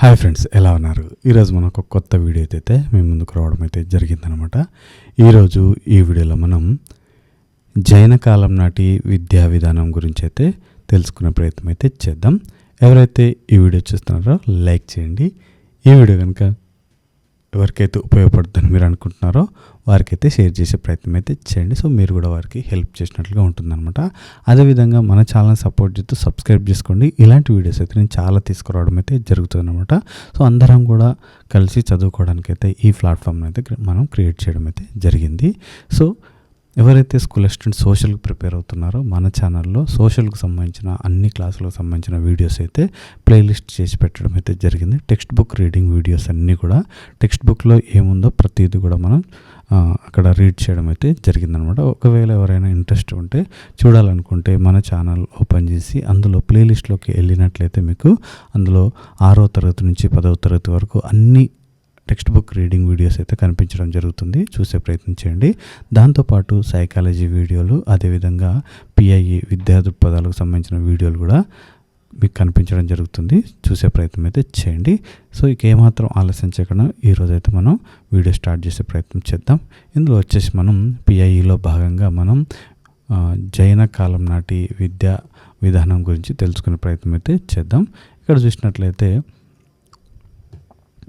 Hi friends ఎలా ఉన్నారు? ఈరోజు మనం ఒక కొత్త వీడియో అయితే మీ ముందుకు రావడం అయితే జరిగిందనమాట. ఈరోజు ఈ వీడియోలో మనం జైన కాలం నాటి విద్యా విధానం గురించి అయితే తెలుసుకునే ప్రయత్నం అయితే చేద్దాం. ఎవరైతే ఈ వీడియో చూస్తున్నారో లైక్ చేయండి. ఈ వీడియో కనుక ఎవరికైతే ఉపయోగపడుతుందని మీరు అనుకుంటున్నారో వారికైతే షేర్ చేసే ప్రయత్నం అయితే చేయండి. సో మీరు కూడా వారికి హెల్ప్ చేసినట్లుగా ఉంటుందన్నమాట. అదేవిధంగా మన ఛానల్ సపోర్ట్ చేస్తూ సబ్స్క్రైబ్ చేసుకోండి. ఇలాంటి వీడియోస్ అయితే నేను చాలా తీసుకురావడం అయితే జరుగుతుందన్నమాట. సో అందరం కూడా కలిసి చదువుకోవడానికి అయితే ఈ ప్లాట్ఫామ్ అయితే మనం క్రియేట్ చేయడం అయితే జరిగింది. సో ఎవరైతే స్కూల్ స్టూడెంట్ సోషల్కి ప్రిపేర్ అవుతున్నారో మన ఛానల్లో సోషల్కి సంబంధించిన అన్ని క్లాసులకు సంబంధించిన వీడియోస్ అయితే ప్లేలిస్ట్ చేసి పెట్టడం అయితే జరిగింది. టెక్స్ట్ బుక్ రీడింగ్ వీడియోస్ అన్నీ కూడా టెక్స్ట్ బుక్లో ఏముందో ప్రతిదీ కూడా మనం అక్కడ రీడ్ చేయడం అయితే జరిగిందనమాట. ఒకవేళ ఎవరైనా ఇంట్రెస్ట్ ఉంటే చూడాలనుకుంటే మన ఛానల్ ఓపెన్ చేసి అందులో ప్లేలిస్ట్లోకి వెళ్ళినట్లయితే మీకు అందులో ఆరో తరగతి నుంచి పదవ తరగతి వరకు అన్ని టెక్స్ట్ బుక్ రీడింగ్ వీడియోస్ అయితే కనిపించడం జరుగుతుంది. చూసే ప్రయత్నం చేయండి. దాంతోపాటు సైకాలజీ వీడియోలు అదేవిధంగా పిఐఈ విద్యా దృక్పథాలకు సంబంధించిన వీడియోలు కూడా మీకు కనిపించడం జరుగుతుంది. చూసే ప్రయత్నం అయితే చేయండి. సో ఇక ఏమాత్రం ఆలస్యం చేయకుండా ఈరోజైతే మనం వీడియో స్టార్ట్ చేసే ప్రయత్నం చేద్దాం. ఇందులో వచ్చేసి మనం పిఐఈలో భాగంగా మనం జైన కాలం నాటి విద్యా విధానం గురించి తెలుసుకునే ప్రయత్నం అయితే చేద్దాం. ఇక్కడ చూసినట్లయితే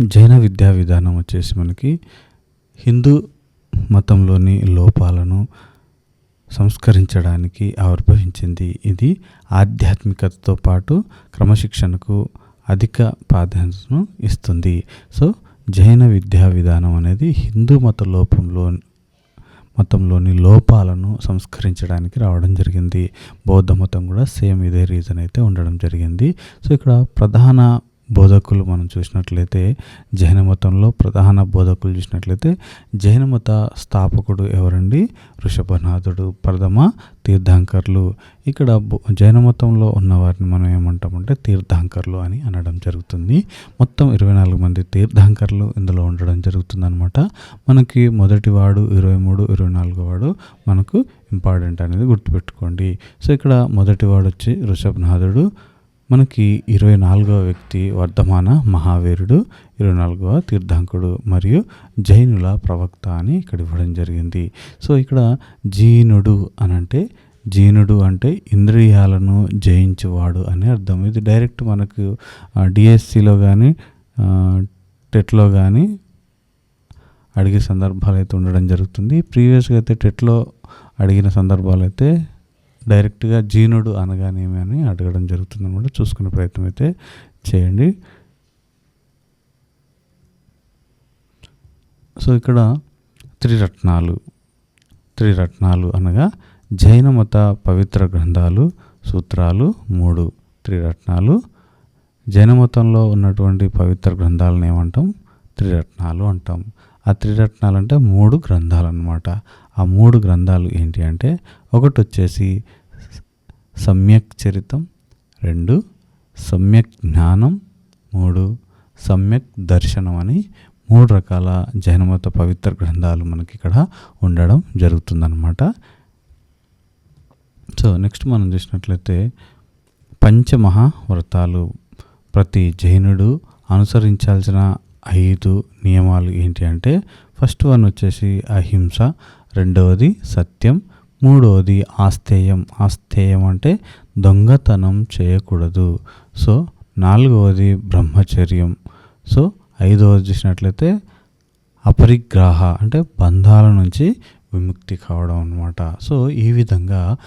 జైన విద్యా విధానం వచ్చేసి మనకి హిందూ మతంలోని లోపాలను సంస్కరించడానికి ఆవిర్భవించింది. ఇది ఆధ్యాత్మికతతో పాటు క్రమశిక్షణకు అధిక ప్రాధాన్యతను ఇస్తుంది. సో జైన విద్యా విధానం అనేది హిందూ మత లోపంలో మతంలోని లోపాలను సంస్కరించడానికి రావడం జరిగింది. బౌద్ధ మతం కూడా సేమ్ ఇదే రీజన్ అయితే ఉండడం జరిగింది. సో ఇక్కడ ప్రధాన బోధకులు మనం చూసినట్లయితే జైన మతంలో ప్రధాన బోధకులు చూసినట్లయితే జైన మత స్థాపకుడు ఎవరండి? ఋషభనాథుడు ప్రథమ తీర్థాంకర్లు. ఇక్కడ బో- జైన మతంలో ఉన్న వారిని మనం ఏమంటామంటే తీర్థాంకర్లు అని అనడం జరుగుతుంది. మొత్తం ఇరవై నాలుగు మంది తీర్థాంకర్లు ఇందులో ఉండడం జరుగుతుంది అనమాట మనకి మొదటి వాడు ఇరవై మూడు ఇరవై నాలుగు వాడు మనకు ఇంపార్టెంట్ అనేది గుర్తుపెట్టుకోండి. సో ఇక్కడ మొదటి వాడు వచ్చి ఋషభనాథుడు మనకి ఇరవై నాలుగవ వ్యక్తి వర్ధమాన మహావీరుడు ఇరవై నాలుగవ తీర్థంకుడు మరియు జైనుల ప్రవక్త అని ఇక్కడ ఇవ్వడం జరిగింది. సో ఇక్కడ జీనుడు అని అంటే జీనుడు అంటే ఇంద్రియాలను జయించువాడు అని అర్థం. ఇది డైరెక్ట్ మనకు డిఎస్సిలో కానీ టెట్లో కానీ అడిగే సందర్భాలు అయితే ఉండడం జరుగుతుంది. ప్రీవియస్గా అయితే టెట్లో అడిగిన సందర్భాలు అయితే డైరెక్ట్గా జీనుడు అనగానేమి అని అడగడం జరుగుతుంది అనమాట చూసుకునే ప్రయత్నం అయితే చేయండి. సో ఇక్కడ త్రిరత్నాలు త్రిరత్నాలు అనగా జైన మత పవిత్ర గ్రంథాలు సూత్రాలు మూడు. త్రిరత్నాలు జైన మతంలో ఉన్నటువంటి పవిత్ర గ్రంథాలను ఏమంటాం? త్రిరత్నాలు అంటాం. ఆ త్రిరత్నాలు అంటే మూడు గ్రంథాలు అన్నమాట ఆ మూడు గ్రంథాలు ఏంటి అంటే ఒకటి వచ్చేసి సమ్యక్ చరితం రెండు సమ్యక్ జ్ఞానం మూడు సమ్యక్ దర్శనం అని మూడు రకాల జైనమత పవిత్ర గ్రంథాలు మనకి ఇక్కడ ఉండడం జరుగుతుందన్నమాట. సో నెక్స్ట్ మనం చూసినట్లయితే పంచమహావ్రతాలు ప్రతి జైనుడు అనుసరించాల్సిన ఐదు నియమాలు ఏంటి అంటే ఫస్ట్ వన్ వచ్చేసి అహింస రెండవది సత్యం మూడవది ఆస్థేయం. ఆస్థేయం అంటే దొంగతనం చేయకూడదు. సో నాలుగవది బ్రహ్మచర్యం. సో ఐదవది చూసినట్లయితే అపరిగ్రహ అంటే బంధాల నుంచి విముక్తి కావడం అన్నమాట. సో ఈ విధంగా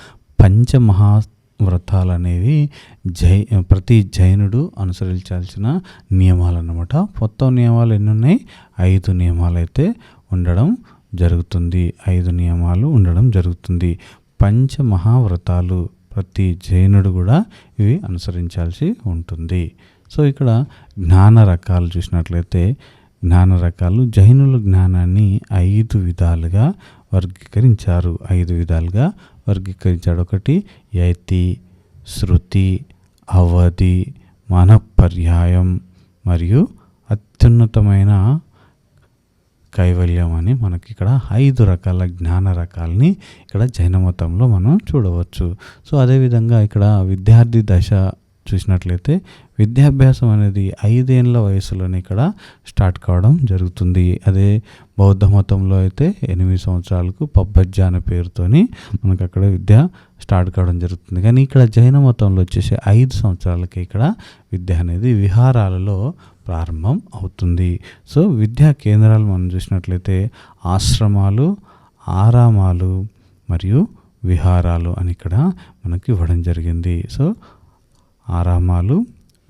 పంచమహా వ్రతాలు అనేవి జై ప్రతి జైనుడు అనుసరించాల్సిన నియమాలు అన్నమాట మొత్తం నియమాలు ఎన్ని ఉన్నాయి ఐదు నియమాలు అయితే ఉండడం జరుగుతుంది. ఐదు నియమాలు ఉండడం జరుగుతుంది. పంచమహావ్రతాలు ప్రతి జైనుడు కూడా ఇవి అనుసరించాల్సి ఉంటుంది. సో ఇక్కడ జ్ఞాన రకాలు చూసినట్లయితే జ్ఞాన రకాలు జైనుల జ్ఞానాన్ని ఐదు విధాలుగా వర్గీకరించారు. ఐదు విధాలుగా వర్గీకరించాడు. ఒకటి యతి శృతి అవధి మనపర్యాయం మరియు అత్యున్నతమైన కైవల్యం అని మనకి ఇక్కడ ఐదు రకాల జ్ఞాన రకాలని ఇక్కడ జైన మతంలో మనం చూడవచ్చు. సో అదేవిధంగా ఇక్కడ విద్యార్థి దశ చూసినట్లయితే విద్యాభ్యాసం అనేది ఐదేళ్ళ వయసులోనే ఇక్కడ స్టార్ట్ కావడం జరుగుతుంది. అదే బౌద్ధ మతంలో అయితే ఎనిమిది సంవత్సరాలకు పబ్బజ్జ అనే పేరుతోని మనకు అక్కడ విద్య స్టార్ట్ కావడం జరుగుతుంది. కానీ ఇక్కడ జైన మతంలో వచ్చేసి ఐదు సంవత్సరాలకి ఇక్కడ విద్య అనేది విహారాలలో ప్రారంభం అవుతుంది. సో విద్యా కేంద్రాలు మనం చూసినట్లయితే ఆశ్రమాలు ఆరామాలు మరియు విహారాలు అని ఇక్కడ మనకి ఇవ్వడం జరిగింది. సో ఆరామాలు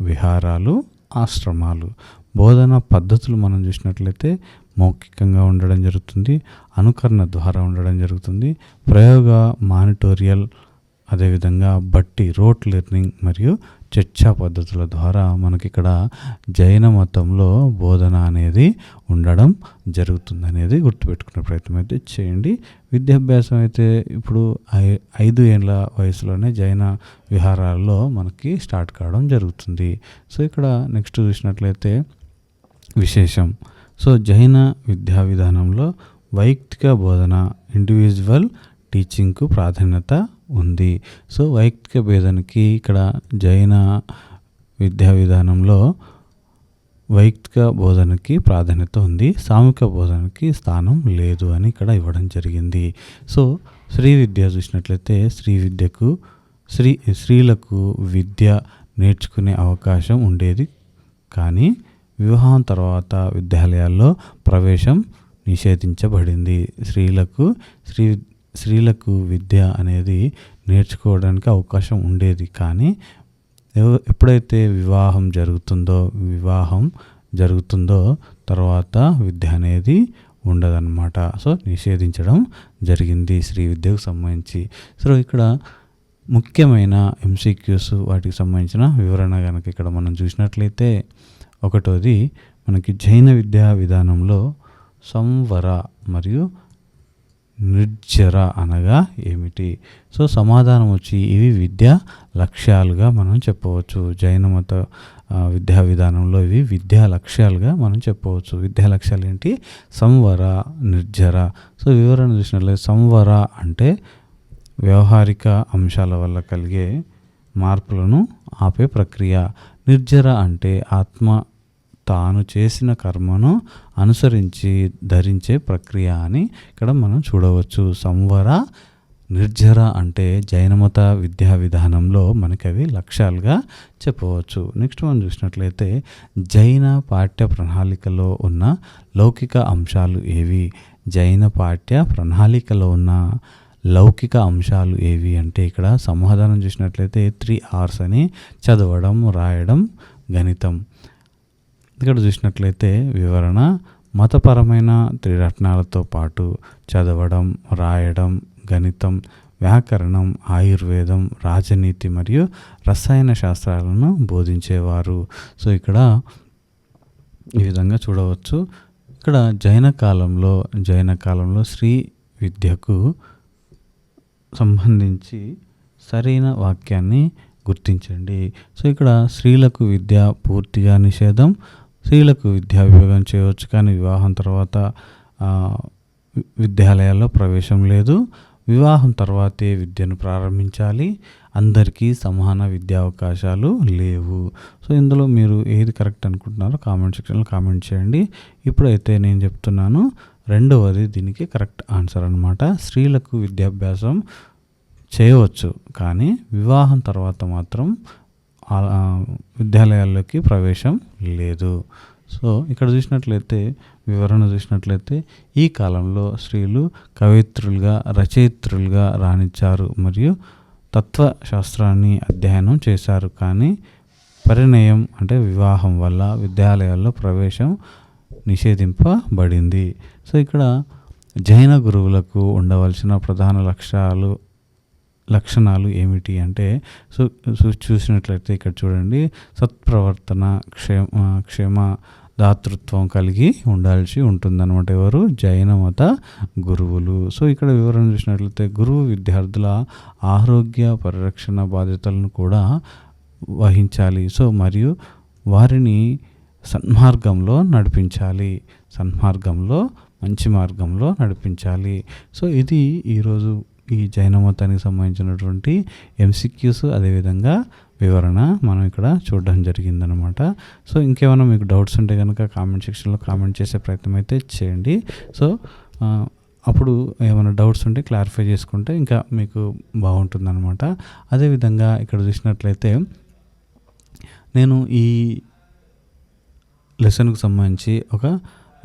విహారాలు ఆశ్రమాలు. బోధన పద్ధతులు మనం చూసినట్లయితే మౌఖికంగా ఉండడం జరుగుతుంది. అనుకరణ ద్వారా ఉండడం జరుగుతుంది. ప్రయోగ మానిటోరియల్ అదేవిధంగా బట్టి రోట్ లెర్నింగ్ మరియు చర్చా పద్ధతుల ద్వారా మనకి ఇక్కడ జైన మతంలో బోధన అనేది ఉండడం జరుగుతుంది అనేది గుర్తుపెట్టుకునే ప్రయత్నం అయితే చేయండి. విద్యాభ్యాసం అయితే ఇప్పుడు ఐ- ఐదు ఏళ్ళ వయసులోనే జైన విహారాల్లో మనకి స్టార్ట్ కావడం జరుగుతుంది. సో ఇక్కడ నెక్స్ట్ చూసినట్లయితే విశేషం. సో జైన విద్యా విధానంలో వైయక్తిక బోధన ఇండివిజువల్ టీచింగ్కు ప్రాధాన్యత ఉంది. సో వైయక్తిక భేదానికి ఇక్కడ జైన విద్యా విధానంలో వైయక్తిక బోధనకి ప్రాధాన్యత ఉంది. సామూహిక బోధనకి స్థానం లేదు అని ఇక్కడ ఇవ్వడం జరిగింది. సో శ్రీ విద్య చూసినట్లయితే శ్రీ విద్యకు స్త్రీ స్త్రీలకు విద్య నేర్చుకునే అవకాశం ఉండేది. కానీ వివాహం తర్వాత విద్యాలయాల్లో ప్రవేశం నిషేధించబడింది. స్త్రీలకు స్త్రీ స్త్రీలకు విద్య అనేది నేర్చుకోవడానికి అవకాశం ఉండేది. కానీ ఎప్పుడైతే వివాహం జరుగుతుందో వివాహం జరుగుతుందో తర్వాత విద్య అనేది ఉండదన్నమాట. సో నిషేధించడం జరిగింది స్త్రీ విద్యకు సంబంధించి. సో ఇక్కడ ముఖ్యమైన ఎంసీక్యూస్ వాటికి సంబంధించిన వివరణ కనుక ఇక్కడ మనం చూసినట్లయితే ఒకటోది మనకి జైన విద్యా విధానంలో సంవర మరియు నిర్జర అనగా ఏమిటి? సో సమాధానం వచ్చి ఇవి విద్యా లక్ష్యాలుగా మనం చెప్పవచ్చు. జైన మత విద్యా విధానంలో ఇవి విద్యా లక్ష్యాలుగా మనం చెప్పవచ్చు. విద్యా లక్ష్యాలు ఏంటి? సంవర నిర్జర. సో వివరణ చూసినట్లయితే సంవర అంటే వ్యవహారిక అంశాల వల్ల కలిగే మార్పులను ఆపే ప్రక్రియ. నిర్జర అంటే ఆత్మ తాను చేసిన కర్మను అనుసరించి ధరించే ప్రక్రియ అని ఇక్కడ మనం చూడవచ్చు. సంవర నిర్జర అంటే జైనమత విద్యా విధానంలో మనకి అవి లక్ష్యాలుగా చెప్పవచ్చు. నెక్స్ట్ మనం చూసినట్లయితే జైన పాఠ్య ప్రణాళికలో ఉన్న లౌకిక అంశాలు ఏవి? జైన పాఠ్య ప్రణాళికలో ఉన్న లౌకిక అంశాలు ఏవి అంటే ఇక్కడ సమాధానం చూసినట్లయితే త్రీ అవర్స్ అని చదవడం రాయడం గణితం. ఇక్కడ చూసినట్లయితే వివరణ మతపరమైన త్రిరత్నాలతో పాటు చదవడం రాయడం గణితం వ్యాకరణం ఆయుర్వేదం రాజనీతి మరియు రసాయన శాస్త్రాలను బోధించేవారు. సో ఇక్కడ ఈ విధంగా చూడవచ్చు. ఇక్కడ జైన కాలంలో జైన కాలంలో శ్రీ విద్యకు సంబంధించి సరైన వాక్యాన్ని గుర్తించండి. సో ఇక్కడ స్త్రీలకు విద్య పూర్తిగా నిషేధం స్త్రీలకు విద్యా విభాగం చేయవచ్చు కానీ వివాహం తర్వాత విద్యాలయాల్లో ప్రవేశం లేదు. వివాహం తర్వాతే విద్యను ప్రారంభించాలి. అందరికీ సమాన విద్యా అవకాశాలు లేవు. సో ఇందులో మీరు ఏది కరెక్ట్ అనుకుంటున్నారో కామెంట్ సెక్షన్లో కామెంట్ చేయండి. ఇప్పుడైతే నేను చెప్తున్నాను రెండవది దీనికి కరెక్ట్ ఆన్సర్ అనమాట స్త్రీలకు విద్యాభ్యాసం చేయవచ్చు కానీ వివాహం తర్వాత మాత్రం విద్యాలయాల్లోకి ప్రవేశం లేదు. సో ఇక్కడ చూసినట్లయితే వివరణ చూసినట్లయితే ఈ కాలంలో స్త్రీలు కవిత్రులుగా రచయిత్రులుగా రాణించారు మరియు తత్వశాస్త్రాన్ని అధ్యయనం చేశారు. కానీ పరిణయం అంటే వివాహం వల్ల విద్యాలయాల్లో ప్రవేశం నిషేధింపబడింది. సో ఇక్కడ జైన గురువులకు ఉండవలసిన ప్రధాన లక్ష్యాలు లక్షణాలు ఏమిటి అంటే సో చూసినట్లయితే ఇక్కడ చూడండి సత్ప్రవర్తన క్షేమ క్షేమ దాతృత్వం కలిగి ఉండాల్సి ఉంటుందన్నమాట ఎవరు? జైన మత గురువులు. సో ఇక్కడ వివరణ చూసినట్లయితే గురువు విద్యార్థుల ఆరోగ్య పరిరక్షణ బాధ్యతలను కూడా వహించాలి. సో మరియు వారిని సన్మార్గంలో నడిపించాలి. సన్మార్గంలో మంచి మార్గంలో నడిపించాలి. సో ఇది ఈరోజు ఈ జైన మతానికి సంబంధించినటువంటి ఎంసిక్యూస్ అదేవిధంగా వివరణ మనం ఇక్కడ చూడడం జరిగిందనమాట సో ఇంకేమైనా మీకు డౌట్స్ ఉంటే కనుక కామెంట్ సెక్షన్లో కామెంట్ చేసే ప్రయత్నం అయితే చేయండి. సో అప్పుడు ఏమైనా డౌట్స్ ఉంటే క్లారిఫై చేసుకుంటే ఇంకా మీకు బాగుంటుందన్నమాట. అదేవిధంగా ఇక్కడ చూసినట్లయితే నేను ఈ లెసన్కు సంబంధించి ఒక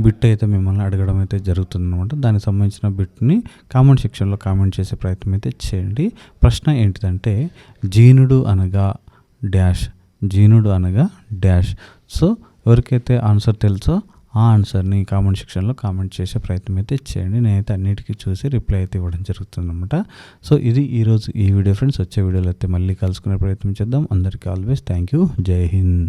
బిట్ అయితే మిమ్మల్ని అడగడం అయితే జరుగుతుందన్నమాట. దానికి సంబంధించిన బిట్ని కామెంట్ సెక్షన్లో కామెంట్ చేసే ప్రయత్నం అయితే చేయండి. ప్రశ్న ఏంటిదంటే జీనుడు అనగా డ్యాష్ జీనుడు అనగా డ్యాష్ సో ఎవరికైతే ఆన్సర్ తెలుసో ఆ ఆన్సర్ని కామెంట్ సెక్షన్లో కామెంట్ చేసే ప్రయత్నం అయితే చేయండి. నేనైతే అన్నిటికీ చూసి రిప్లై అయితే ఇవ్వడం జరుగుతుంది అనమాట సో ఇది ఈరోజు ఈ వీడియో ఫ్రెండ్స్. వచ్చే వీడియోలో అయితే మళ్ళీ కలుసుకునే ప్రయత్నం చేద్దాం. అందరికీ ఆల్వేస్ థ్యాంక్ యూ. జై హింద్.